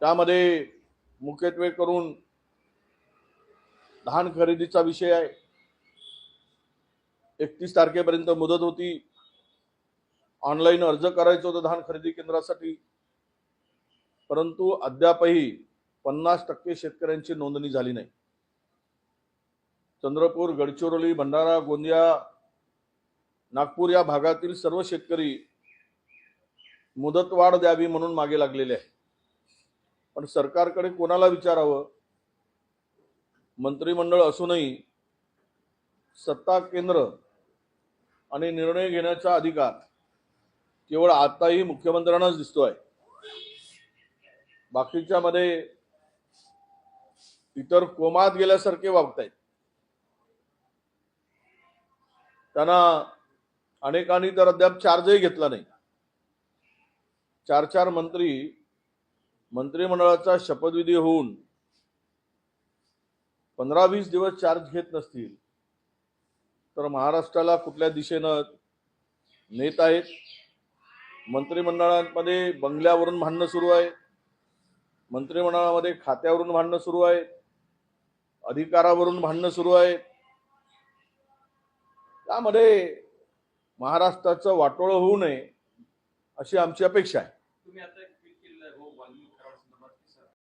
त्यामध्ये मुख्यत्वे करून धान खरेदीचा विषय आहे. एकतीस तारखेपर्यंत मुदत होती. ऑनलाईन अर्ज करायचं होतं धान खरेदी केंद्रासाठी. परंतु अद्यापही पन्नास टक्के शेतकऱ्यांची नोंदणी झाली नाही. चंद्रपूर गडचिरोली भंडारा गोंदिया नागपूर या भागातील सर्व शेतकरी मुदतवाढ द्यावी म्हणून मागे लागलेले आहे पण सरकारकडे कोणाला विचारावं? मंत्रिमंडळ असूनही सत्ता केंद्र आणि निर्णय घेण्याचा अधिकार केवळ आताही मुख्यमंत्र्यांनाच दिसतोय. बाकीच्या मध्ये इतर कोमात गेल्यासारखे वागतायत. त्यांना अनेकांनी तर अद्याप चार्जही घेतला नाही. चार चार मंत्री मंत्रिमंडळाचा शपथविधी होऊन पंधरा वीस दिवस चार्ज घेत नसतील तर महाराष्ट्राला कुठल्या दिशेनं नेत आहेत? मंत्रिमंडळामध्ये बंगल्यावरून भांडणं सुरू आहे मंत्रिमंडळामध्ये खात्यावरून भांडणं सुरू आहे अधिकारावरून भांडणं सुरू आहे त्यामध्ये महाराष्ट्राचं वाटोळं होऊ नये अशी आमची अपेक्षा आहे. तुम्ही आता दिलेला आहे हो वाल्मिक कराड संदर्भात की सर